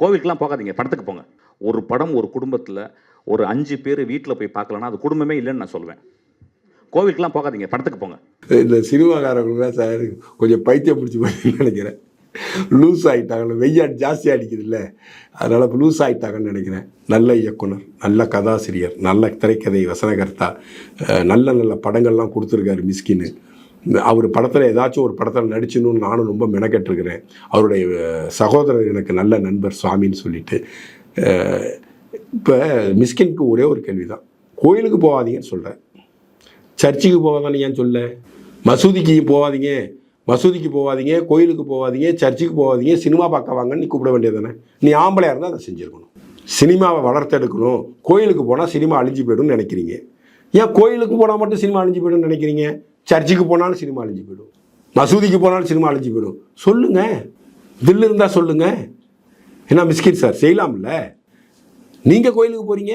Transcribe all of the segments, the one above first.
கோவிலுக்குலாம் போகாதீங்க படத்துக்கு போங்க. ஒரு படம் ஒரு குடும்பத்தில் ஒரு அஞ்சு பேர் வீட்டில் போய் பார்க்கலன்னா அது குடும்பமே இல்லைன்னு நான் சொல்லுவேன் கோவிலுக்குலாம் போகாதீங்க படத்துக்கு போங்க. இந்த சினிமாக்காரங்க சார் கொஞ்சம் பைத்தியம் பிடிச்சி போய் நினைக்கிறேன். லூஸ் ஆகிட்டாங்கல்ல வெய்யாட் ஜாஸ்தி அடிக்குதுல்ல. அதனால் இப்போ லூஸ் ஆகிட்டாங்கன்னு நினைக்கிறேன். நல்ல இயக்குனர் நல்ல கதாசிரியர் நல்ல திரைக்கதை வசனகர்த்தா நல்ல நல்ல படங்கள்லாம் கொடுத்துருக்காரு மிஸ்கின்னு. அவர் படத்தில் ஏதாச்சும் ஒரு படத்தில் நடிச்சணும்னு நானும் ரொம்ப மெனக்கெட்டிருக்கிறேன். அவருடைய சகோதரர் எனக்கு நல்ல நண்பர் சுவாமின்னு சொல்லிட்டு. இப்போ மிஸ்கினுக்கு ஒரே ஒரு கேள்வி தான் கோயிலுக்கு போகாதீங்கன்னு சொல்கிறேன் சர்ச்சுக்கு போகாதானே ஏன் சொல்ல? மசூதிக்கு போகாதீங்க. மசூதிக்கு போகாதீங்க கோயிலுக்கு போகாதீங்க சர்ச்சுக்கு போகாதீங்க சினிமா பார்க்க வாங்கன்னு நீ கூப்பிட வேண்டியது தானே நீ ஆம்பளையாக இருந்தால் அதை செஞ்சுருக்கணும். சினிமாவை வளர்த்தெடுக்கணும். கோயிலுக்கு போனால் சினிமா அழிஞ்சு போயிடும்னு நினைக்கிறீங்க. ஏன் கோயிலுக்கு போனால் மட்டும் சினிமா அழிஞ்சு போயிடும்னு நினைக்கிறீங்க? சர்ச்சுக்கு போனாலும் சினிமா அழிஞ்சு போயிடும். மசூதிக்கு போனாலும் சினிமா அழிஞ்சு போயிடும். சொல்லுங்க. தில் இருந்தால் சொல்லுங்க. என்ன மிஸ்கின் சார் செய்யலாம்ல. நீங்கள் கோயிலுக்கு போகிறீங்க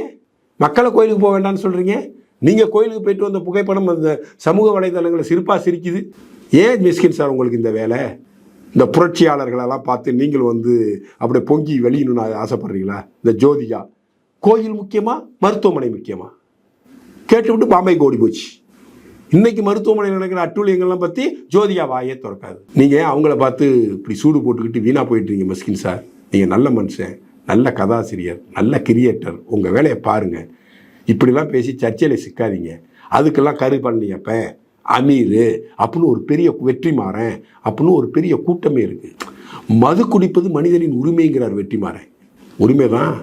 மக்களை கோயிலுக்கு போக வேண்டாம்னு சொல்கிறீங்க நீங்கள் கோயிலுக்கு போயிட்டு வந்த புகைப்படம் அந்த சமூக வலைதளங்களில் சிரிப்பாக சிரிக்குது? ஏன் மிஸ்கின் சார் உங்களுக்கு இந்த வேலை? இந்த புரட்சியாளர்களெல்லாம் பார்த்து நீங்கள் வந்து அப்படியே பொங்கி வெளியணும்னு ஆசைப்படுறீங்களா? இந்த ஜோதிகா. கோயில் முக்கியமாக மருத்துவமனை முக்கியமாக கேட்டுவிட்டு பாம்பை ஓடி போச்சு. இன்னைக்கு மருத்துவமனையில் நடக்கிற அட்டூழியங்கள்லாம் பற்றி ஜோதிகா வாயே திறக்காது. நீங்கள் அவங்கள பார்த்து இப்படி சூடு போட்டுக்கிட்டு வீணாக போயிட்டுருங்க மஸ்கின் சார் நீங்கள் நல்ல மனுஷன் நல்ல கதாசிரியர் நல்ல கிரியேட்டர் உங்கள் வேலையை பாருங்கள் இப்படிலாம் பேசி சர்ச்சையில் சிக்காதீங்க. அதுக்கெல்லாம் கரு பண்ணியப்ப அமீர் அப்படின்னு ஒரு பெரிய வெற்றிமாறன் அப்படின்னு ஒரு பெரிய கூட்டமே இருக்குது மது குடிப்பது மனிதனின் உரிமைங்கிறார் வெற்றிமாறன். உரிமை தான்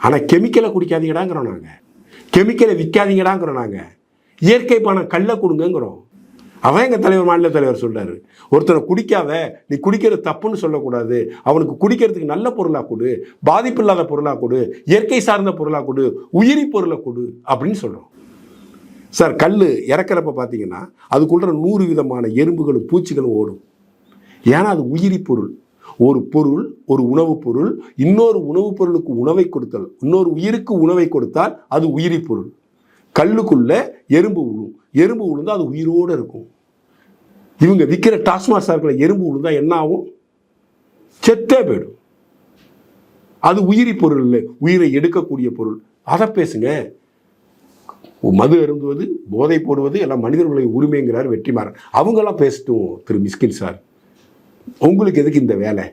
ஆனால் கெமிக்கலை குடிக்காதீங்கடாங்கிறோம் நாங்கள் கெமிக்கலை விற்காதீங்கடாங்கிறோம் நாங்கள் இயற்கை பணம் கல்லை கொடுங்கங்கிறோம். அவன் எங்கள் தலைவர் மாநில தலைவர் சொல்கிறாரு ஒருத்தனை குடிக்காத நீ குடிக்கிறது தப்புன்னு சொல்லக்கூடாது. அவனுக்கு குடிக்கிறதுக்கு நல்ல பொருளாக கொடு பாதிப்பு இல்லாத பொருளாக கொடு இயற்கை சார்ந்த பொருளாக கொடு உயிரி பொருளை கொடு அப்படின்னு சொல்கிறோம் சார் கல் இறக்குறப்ப பார்த்தீங்கன்னா அதுக்குள்ள நூறு விதமான எறும்புகளும் பூச்சிகளும் ஓடும். ஏன்னா அது உயிரி பொருள். ஒரு பொருள் ஒரு உணவுப் பொருள் இன்னொரு உணவுப் பொருளுக்கு உணவை கொடுத்தல் இன்னொரு உயிருக்கு உணவை கொடுத்தால் அது உயிரி பொருள். கல்லுக்குள்ளே எறும்பு விழும் எறும்பு விழுந்தால் அது உயிரோடு இருக்கும். இவங்க விற்கிற டாஸ்மாக் சார்க்கில் எறும்பு விழுந்தா என்ன ஆகும்? செத்தே போயிடும். அது உயிரி பொருள் இல்லை. உயிரை எடுக்கக்கூடிய பொருள். அதை பேசுங்க. மது அருந்துவது போதை போடுவது எல்லாம் மனிதர்களுடைய உரிமைங்கிறார் வெற்றிமாறன். அவங்கெல்லாம் பேசட்டும் திரு மிஸ்கின் சார். உங்களுக்கு எதுக்கு இந்த வேலை?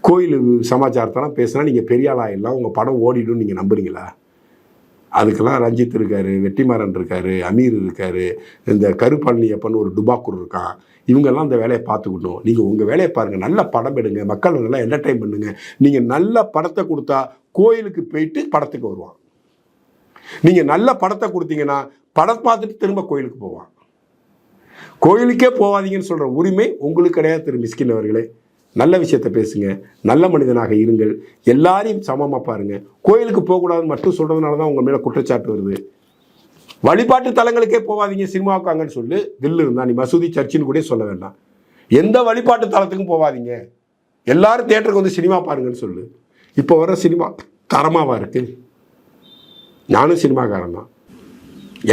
கோயில் சமாச்சாரத்தெல்லாம் பேசினா நீங்கள் பெரிய ஆளா எல்லாம் உங்கள் படம் ஓடிடும் நீங்கள் நம்புறீங்களா? அதுக்கெல்லாம் ரஞ்சித் இருக்காரு வெட்டிமாறன் இருக்காரு அமீர் இருக்காரு இந்த கருப்பழனியப்பன் ஒரு டுபாக்கூர் இருக்கான். இவங்கெல்லாம் அந்த வேலையை பார்த்துக்கணும். நீங்கள் உங்கள் வேலையை பாருங்கள் நல்ல படம் எடுங்க. மக்கள் நல்லா என்டர்டைன் பண்ணுங்க. நீங்கள் நல்ல படத்தை கொடுத்தா கோயிலுக்கு போயிட்டு படத்துக்கு வருவான். நீங்கள் நல்ல படத்தை கொடுத்தீங்கன்னா படம் பார்த்துட்டு திரும்ப கோயிலுக்கு போவான். கோயிலுக்கே போகாதீங்கன்னு சொல்கிற உரிமை உங்களுக்கு கிடையாது திரு மிஸ்கின் அவர்களே. நல்ல விஷயத்த பேசுங்க. நல்ல மனிதனாக இருங்கள். எல்லாரையும் சமமாக பாருங்க. கோயிலுக்கு போகக்கூடாதுன்னு மட்டும் சொல்கிறதுனால தான் உங்கள் மேலே குற்றச்சாட்டு வருது. வழிபாட்டு தலங்களுக்கே போகாதீங்க சினிமாவுக்கு அங்கன்னு சொல்லு. தில்லு இருந்தா நீ மசூதி சர்ச்சின்னு கூட சொல்ல வேண்டாம். எந்த வழிபாட்டு தலத்துக்கும் போகாதீங்க எல்லாரும் தேட்டருக்கு வந்து சினிமா பாருங்கன்னு சொல்லு. இப்போ வர சினிமா தரமாவா இருக்கு? நானும் சினிமாக்காரன் தான்.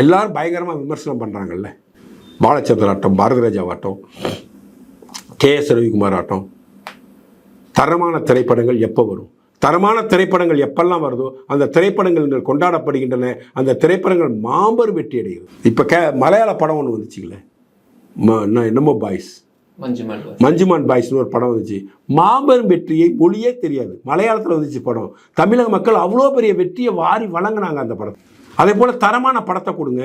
எல்லாரும் பயங்கரமாக விமர்சனம் பண்ணுறாங்கல்ல பாலச்சந்திர ஆட்டம் பாரதிராஜா ஆட்டம் கே எஸ் ரவிக்குமார் ஆட்டம் தரமான திரைப்படங்கள் எப்போ வரும்? தரமான திரைப்படங்கள் எப்பெல்லாம் வருதோ அந்த திரைப்படங்கள் கொண்டாடப்படுகின்றன அந்த திரைப்படங்கள் மாபெரும் வெற்றி அடைகிறது. இப்போ கே மலையாள படம் ஒன்று வந்துச்சுங்களே என்னமோ பாய்ஸ். மஞ்சுமான் பாய்ஸ்னு ஒரு படம் வந்துச்சு. மாபெரும் வெற்றியை மொழியே தெரியாது. மலையாளத்தில் வந்துச்சு படம். தமிழக மக்கள் அவ்வளோ பெரிய வெற்றியை வாரி வழங்கினாங்க அந்த படத்தை. அதே போல் தரமான படத்தை கொடுங்க.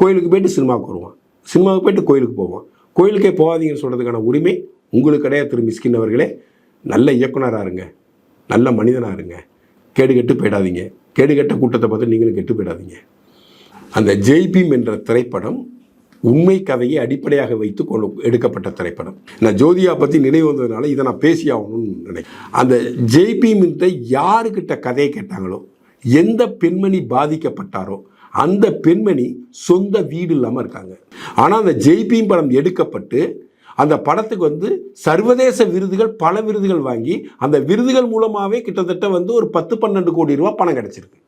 கோயிலுக்கு போயிட்டு சினிமாவுக்கு வருவான். சினிமாவுக்கு போயிட்டு கோயிலுக்கு போவான். கோயிலுக்கே போகாதீங்கன்னு சொல்கிறதுக்கான உரிமை உங்களுக்கு கிடையாது திரு மிஸ்கின் அவர்களே. நல்ல இயக்குனராக இருங்க நல்ல மனிதனாக இருங்க கேடு கெட்டு போயிடாதீங்க. கேடு கெட்ட கூட்டத்தை பார்த்து நீங்களும் கெட்டு போயிடாதீங்க. அந்த ஜெய்பீம் என்ற திரைப்படம் உண்மை கதையை அடிப்படையாக வைத்து கொண்டு எடுக்கப்பட்ட திரைப்படம். நான் ஜோதியா பற்றி நினைவு வந்ததுனால இதை நான் பேசி ஆகணும்னு நினைக்கிறேன். அந்த ஜெய்பீம் யாருக்கிட்ட கதையை கேட்டாங்களோ எந்த பெண்மணி பாதிக்கப்பட்டாரோ அந்த பெண்மணி சொந்த வீடு இல்லாமல் இருக்காங்க. ஆனால் அந்த ஜெய்பீம் படம் எடுக்கப்பட்டு அந்த படத்துக்கு வந்து சர்வதேச விருதுகள் பல விருதுகள் வாங்கி அந்த விருதுகள் மூலமாகவே கிட்டத்தட்ட வந்து ஒரு பத்து பன்னெண்டு கோடி ரூபா பணம் கிடைச்சிருக்கு.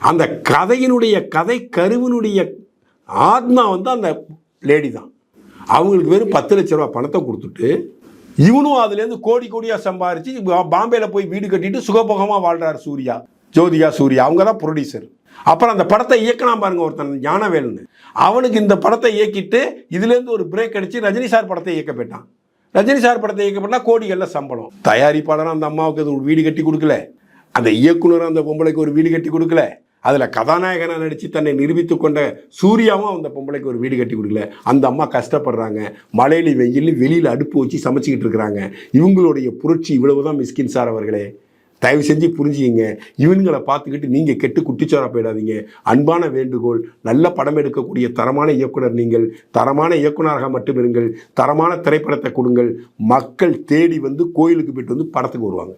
அந்த கதையினுடைய கதை கருவினுடைய ஆத்மா வந்து அந்த லேடி தான். அவங்களுக்கு வெறும் பத்து லட்ச ரூபா பணத்தை கொடுத்துட்டு இவனும் அதுலேருந்து கோடி கோடியாக சம்பாரித்து பா- போய் வீடு கட்டிட்டு சுகபோகமாக வாழ்கிறார் சூர்யா ஜோதிகா சூர்யா. அவங்க தான் ப்ரொடியூசர் அப்புறம் அந்த படத்தை இயக்கலாம் பாருங்க ஒருத்தன் ஞானவேல்னு. அவனுக்கு இந்த படத்தை இயக்கிட்டு இதுலேருந்து ஒரு பிரேக் அடிச்சு ரஜினி சார் படத்தை இயக்க போயிட்டான். ரஜினி சார் படத்தை இயக்கப்பட்டால் கோடிகளில் சம்பளம். தயாரிப்பாளர் அந்த அம்மாவுக்கு அது ஒரு வீடு கட்டி கொடுக்கல. அந்த இயக்குனர் அந்த பொம்பளைக்கு ஒரு வீடு கட்டி கொடுக்கல. அதில் கதாநாயகனாக நடித்து தன்னை நிரூபித்து கொண்ட சூர்யாவும் அந்த பொம்பளைக்கு ஒரு வீடு கட்டி கொடுக்கல. அந்த அம்மா கஷ்டப்படுறாங்க. மழையில வெயில் வெளியில் அடுப்பு வச்சு சமைச்சிக்கிட்டு இருக்கிறாங்க. இவங்களுடைய புரட்சி இவ்வளவுதான் மிஸ்கின் சார் அவர்களே. தயவு செஞ்சு புரிஞ்சுக்கிங்க. இவங்களை பார்த்துக்கிட்டு நீங்கள் கெட்டு குட்டிச்சாரா போயிடாதீங்க. அன்பான வேண்டுகோள் நல்ல படம் எடுக்கக்கூடிய தரமான இயக்குனர் நீங்கள் தரமான இயக்குனராக மட்டும் இருங்கள் தரமான திரைப்படத்தை கொடுங்கள். மக்கள் தேடி வந்து கோயிலுக்கு போயிட்டு வந்து படத்துக்கு வருவாங்க.